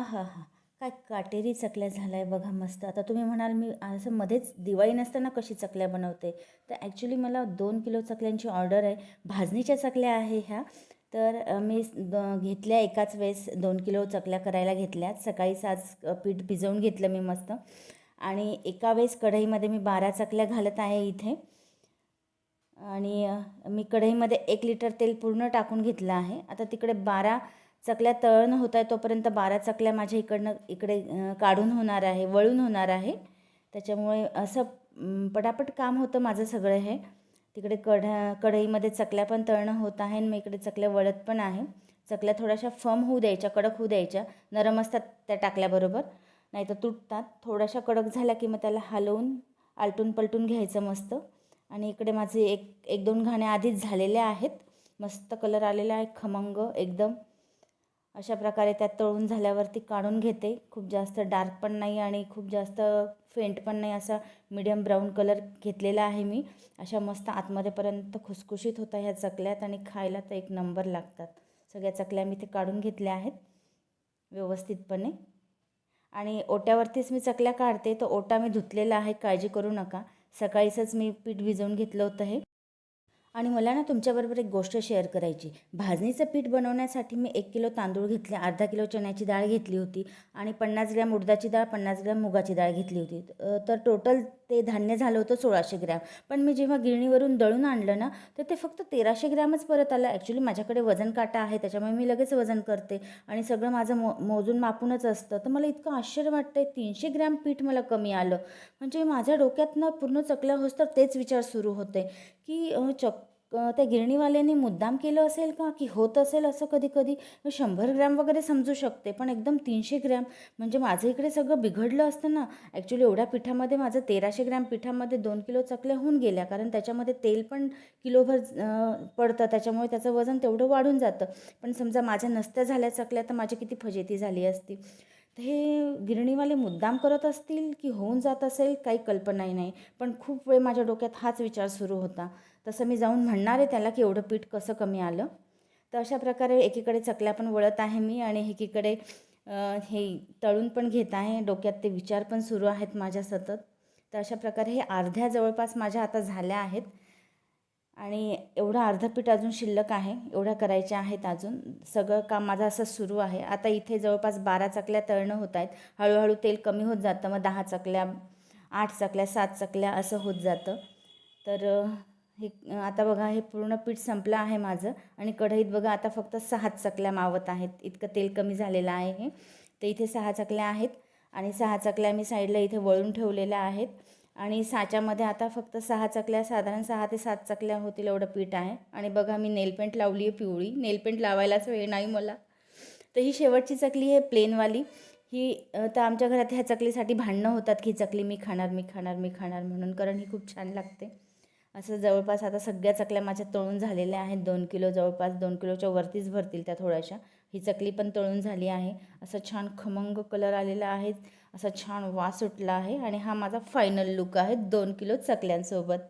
हा हा. काय काटेरी चकल्या झाल्या आहे बघा मस्त. आता तुम्ही म्हणाल मी असं मध्येच दिवाळी नसताना कशी चकल्या बनवते? तर ॲक्च्युली मला दोन किलो चकल्यांची ऑर्डर आहे. भाजणीच्या चकल्या आहे ह्या. तर मी द- घेतल्या एकाच वेळेस दोन किलो चकल्या करायला घेतल्या. सकाळी साज पीठ भिजवून घेतलं मी मस्त. आणि एका वेळेस कढईमध्ये मी बारा चकल्या घालत आहे इथे. आणि मी कढईमध्ये एक लिटर तेल पूर्ण टाकून घेतलं आहे. आता तिकडे बारा चकल्या तळण होत आहे तोपर्यंत बारा चकल्या माझ्या इकडनं इकडे काढून होणार आहे वळून होणार आहे. त्याच्यामुळे असं पटापट काम होतं माझं सगळं हे. तिकडे कढ कढईमध्ये चकल्या पण तळणं होत आहे आणि मी इकडे चकल्या वळत पण आहे. चकल्या थोड्याशा फम होऊ द्यायच्या कडक होऊ द्यायच्या. नरम असतात त्या टाकल्याबरोबर. नाही तर तुटतात. थोड्याशा कडक झाल्या की मग त्याला हलवून आलटून पलटून घ्यायचं मस्त. आणि इकडे माझे एक एक दोन घाणे आधीच झालेले आहेत. मस्त कलर आलेला आहे खमंग एकदम. अशा प्रकारे त्यात तळून झाल्यावरती काढून घेते. खूप जास्त डार्क पण नाही आणि खूप जास्त फेंट पण नाही असा मिडियम ब्राऊन कलर घेतलेला आहे मी. अशा मस्त आतमध्येपर्यंत खुसखुशीत होता ह्या चकल्यात आणि खायला तर एक नंबर लागतात. सगळ्या चकल्या मी ते काढून घेतल्या आहेत. व्यवस्थितपणे. आणि ओट्यावरतीच मी चकल्या काढते. तर ओटा मी धुतलेला आहे. काळजी करू नका. सकाळीचंच मी पीठ भिजवून घेतलं होतं हे. आणि मला ना तुमच्याबरोबर एक गोष्ट शेअर करायची. भाजणीचं पीठ बनवण्यासाठी मी एक किलो तांदूळ घेतले अर्धा किलो चण्याची डाळ घेतली होती आणि पन्नास ग्रॅम उडदाची डाळ पन्नास ग्रॅम मुगाची डाळ घेतली होती. तर टोटल ते धान्य झालं होतं सोळाशे ग्रॅम. पण मी जेव्हा गिरणीवरून दळून आणलं ना तर ते फक्त तेराशे ग्रॅमच परत आलं. ॲक्च्युली माझ्याकडे वजन काटा आहे त्याच्यामुळे मी लगेच वजन करते आणि सगळं माझं मो मोजून मापूनच असतं. तर मला इतकं आश्चर्य वाटतं आहे तीनशे ग्रॅम पीठ मला कमी आलं. म्हणजे माझ्या डोक्यात ना पूर्ण चकल्या होस तर तेच विचार सुरू होते. की चक त्या गिरणीवाल्याने मुद्दाम केलं असेल का? की होत असेल असं कधी कधी शंभर ग्रॅम वगैरे समजू शकते पण एकदम तीनशे ग्रॅम. म्हणजे माझं इकडे सगळं बिघडलं असतं ना. ॲक्च्युली एवढ्या पिठामध्ये माझं तेराशे ग्रॅम पिठामध्ये दोन किलो चकल्या होऊन गेल्या कारण त्याच्यामध्ये तेल पण किलोभर पडतं. त्याच्यामुळे त्याचं वजन तेवढं वाढून जातं. पण समजा माझ्या नसत्या झाल्या चकल्या तर माझी किती फजेती झाली असती. हे गिरणीवाले मुद्दाम करत असतील की होऊन जात असेल काही कल्पनाही नाही. पण खूप वेळ माझ्या डोक्यात हाच विचार सुरू होता. तसं मी जाऊन म्हणणार आहे त्याला की एवढं पीठ कसं कमी आलं. तर अशा प्रकारे एकीकडे चकल्या पण वळत आहे मी आणि एकीकडे हे तळून पण घेत आहे. डोक्यात ते विचार पण सुरू आहेत माझ्या सतत. तर अशा प्रकारे हे अर्ध्या जवळपास माझ्या आता झाल्या आहेत. आणि एवढं अर्धं पीठ अजून शिल्लक आहे एवढ्या करायच्या आहेत अजून. सगळं काम माझं असं सुरू आहे. आता इथे जवळपास बारा चकल्या तळणं होत आहेत. हळूहळू तेल कमी होत जातं मग दहा चकल्या आठ चकल्या सात चकल्या असं होत जातं. तर हे आता बघा हे पूर्ण पीठ संपलं आहे माझं. आणि कढईत बघा आता फक्त सहा चकल्या मावत आहेत. इतकं तेल कमी झालेलं आहे हे. तर इथे सहा चकल्या आहेत. आणि सहा चकल्या मी साईडला इथे वळून ठेवलेल्या आहेत. आणि साच्यामध्ये आता फक्त सहा चकल्या साधारण सहा ते सात चकल्या होतील एवढं पीठ आहे. आणि बघा मी नेलपेंट लावली आहे पिवळी. नेलपेंट लावायलाच वेळ नाही मला. तर ही शेवटची चकली आहे प्लेनवाली. ही तर आमच्या घरात ह्या चकलीसाठी भांडणं होतात की चकली मी खाणार मी खाणार मी खाणार म्हणून. कारण ही खूप छान लागते. असं जवळपास आता सगळ्या चकल्या माझ्या तळून झालेल्या आहेत. दोन किलो जवळपास दोन किलोच्या वरतीच भरतील त्या थोड्याशा. ही चकली पण तळून झाली आहे. असा छान खमंग कलर आलेला आहे. असा छान वास सुटला आहे. आणि हा माझा फायनल लुक आहे. दोन किलो चकल्यांसोबत.